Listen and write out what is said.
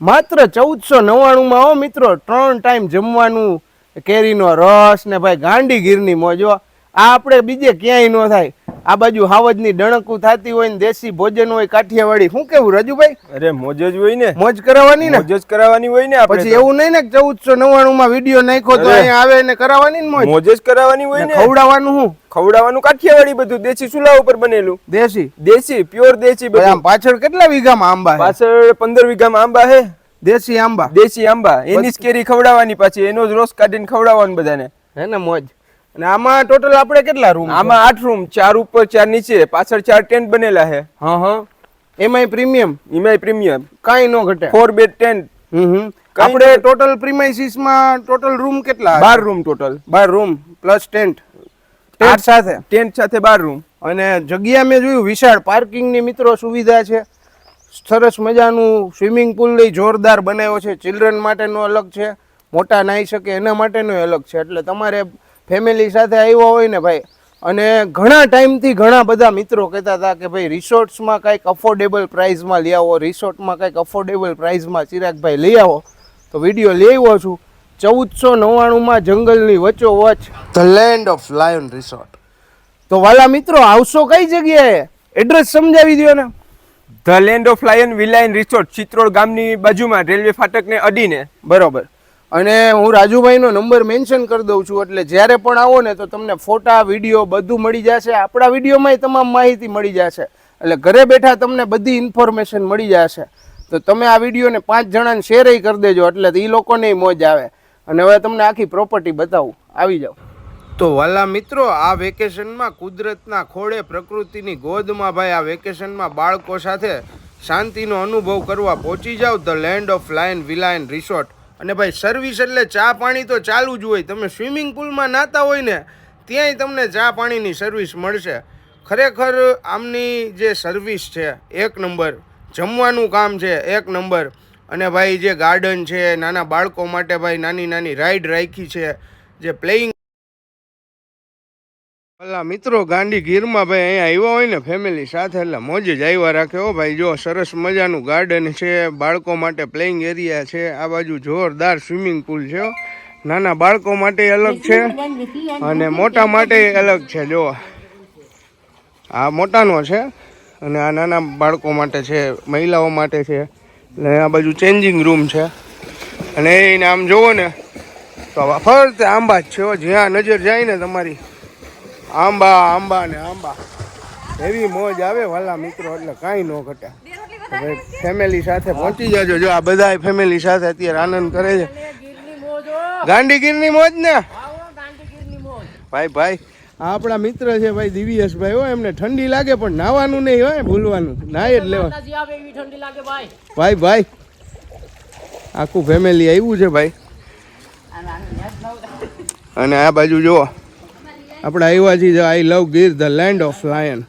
માત્ર ચૌદસો નવ્વાણુંમાં હો મિત્રો, ત્રણ ટાઈમ જમવાનું કેરીનો રસ ને ભાઈ ગાંડી ગીરની મોજો આ આપણે બીજે ક્યાંય ન થાય. આ બાજુ હાવજની ડણકું થતી હોય ને દેશી ભોજન હોય કાઠિયાવાડી શું કેવું રજુભાઈ? અરે મોજ જ હોય ને. મોજ કરાવવાની ને? મોજ જ કરાવવાની હોય ને પછી એવું નહીં ને ચૌદસો નવ્વાણું માં વીડિયો નાખ્યો તો. અહીંયા આવે ને કરાવવાની ને મોજ? મોજ જ કરાવવાની હોય ને ખવડાવવાનું શું ખવડાવવાનું કાઠિયાવાડી બધું દેશી ચૂલા ઉપર બનેલું. દેશી? દેશી પ્યોર દેશી આમ બધું. પાછળ કેટલા વીઘામાં આંબા પાછળ પંદર વીઘામાં આંબા હે દેશી આંબા? દેશી આંબા. એની જ કેરી ખવડાવવાની પાછી એનો જ રોસ કાઢીને ખવડાવવાનું બધાને. હે ને મોજ? અને આમાં ટોટલ આપણે કેટલા રૂમ આમાં આઠ રૂમ ચાર ઉપર ચાર નીચે પાછળ ચાર ટેન્ટ બનેલા છે. હા હા. એમઆઈ પ્રીમિયમ એમાંય પ્રીમિયમ કાંઈ ન ઘટે. ફોર બેડ ટેન્ટ હમ હમ. આપણે ટોટલ પ્રીમાઇસીસમાં ટોટલ રૂમ કેટલા બાર રૂમ ટોટલ બાર રૂમ પ્લસ ટેન્ટ ટેન્ટ સાથે? ટેન્ટ સાથે બાર રૂમ અને જગ્યા મેં જોયું વિશાળ પાર્કિંગની મિત્રો સુવિધા છે. સરસ મજાનું સ્વિમિંગ પુલ લઈ જોરદાર બનાવ્યો છે. ચિલ્ડ્રન માટેનો અલગ છે. મોટા નાહી શકે એના માટેનો અલગ છે. એટલે તમારે ફેમિલી સાથે આવ્યા હોય ને ભાઈ અને ઘણા ટાઈમથી ઘણા બધા મિત્રો કહેતા હતા કે ભાઈ રિસોર્ટ્સમાં કંઈક અફોર્ડેબલ પ્રાઇઝમાં લઈ આવો રિસોર્ટમાં કંઈક અફોર્ડેબલ પ્રાઇઝમાં ચિરાગભાઈ લઈ આવો. તો વીડિયો લઈ આવ્યો છું. ચૌદસો નવ્વાણુંમાં જંગલની વચ્ચોવચ the land of lion resort તો વાલા મિત્રો આવશો કઈ જગ્યાએ? એડ્રેસ સમજાવી દો ને. ધ લેન્ડ ઓફ લાયન વિલાયન રિસોર્ટ ચિત્રોડ ગામની બાજુમાં રેલવે ફાટકને અડીને. બરોબર. અને હું રાજુભાઈનો નંબર મેન્શન કરી દઉં છું, એટલે જ્યારે પણ આવો ને તો તમને ફોટા, વીડિયો બધું મળી જશે. આપણા વિડીયોમાંય તમામ માહિતી મળી જશે. એટલે ઘરે બેઠા તમને બધી ઇન્ફોર્મેશન મળી જશે. તો તમે આ વિડીયોને પાંચ જણાને શેર કરી દેજો, એટલે એ લોકોને મોજ આવે. અને હવે તમને આખી પ્રોપર્ટી બતાવું. આવી જાઓ. તો વાલા મિત્રો, આ વેકેશનમાં કુદરતના ખોળે પ્રકૃતિની ગોદમાં ભાઈ, આ વેકેશનમાં બાળકો સાથે શાંતિનો અનુભવ કરવા પહોંચી જાઓ. ધ લેન્ડ ઓફ લાયન વિલાયન રિસોર્ટ અને ભાઈ સર્વિસ એટલે ચા પાણી તો ચાલુ જ હોય. તમે સ્વિમિંગ પુલમાં નાતા હોય ને, ત્યાંય તમને ચા પાણીની સર્વિસ મળશે. ખરેખર આમની જે સર્વિસ છે, એક નંબર જમવાનું કામ છે, એક નંબર અને ભાઈ જે ગાર્ડન છે, નાના બાળકો માટે ભાઈ નાની નાની રાઈડ રાખી છે, જે પ્લેઇંગ ભલા મિત્રો, ગાંડી ગીરમાં ભાઈ અહીંયા આવ્યા હોય ને ફેમિલી સાથે, એટલે મોજ જ આવ્યા રાખે. હો ભાઈ, જો સરસ મજાનું ગાર્ડન છે, બાળકો માટે પ્લેઇંગ એરિયા છે, આ બાજુ જોરદાર સ્વિમિંગ પુલ છે નાના બાળકો માટે અલગ છે, અને મોટા માટે અલગ છે, જો. આ મોટાનો છે, અને આ નાના બાળકો માટે છે, મહિલાઓ માટે છે અને આ બાજુ ચેન્જિંગ રૂમ છે. અને એને આમ જુઓ ને, તો ફરતે આંબા જ છે. જ્યાં નજર જાય ને તમારી આંબા આંબા ને આંબા. એવી મોજ આવે વાલા મિત્રો, એટલે કાંઈ ન ઘટે. હવે ફેમિલી સાથે પહોંચી જાજો. જો આ બધા ફેમિલી સાથે અત્યારે આનંદ કરે છે. ગાંધીગીરની મોજ ને? ભાઈ ભાઈ આપણા મિત્ર છે ભાઈ દિવ્યેશભાઈ, હો, એમને ઠંડી લાગે પણ નાવાનું નહીં હોય ભૂલવાનું. નાય જ લેવા ભાઈ ભાઈ, આખું ફેમિલી આવ્યું છે, ભાઈ. અને આ બાજુ જુઓ. આપણે આવ્યા છીએ I love Gir the land of lion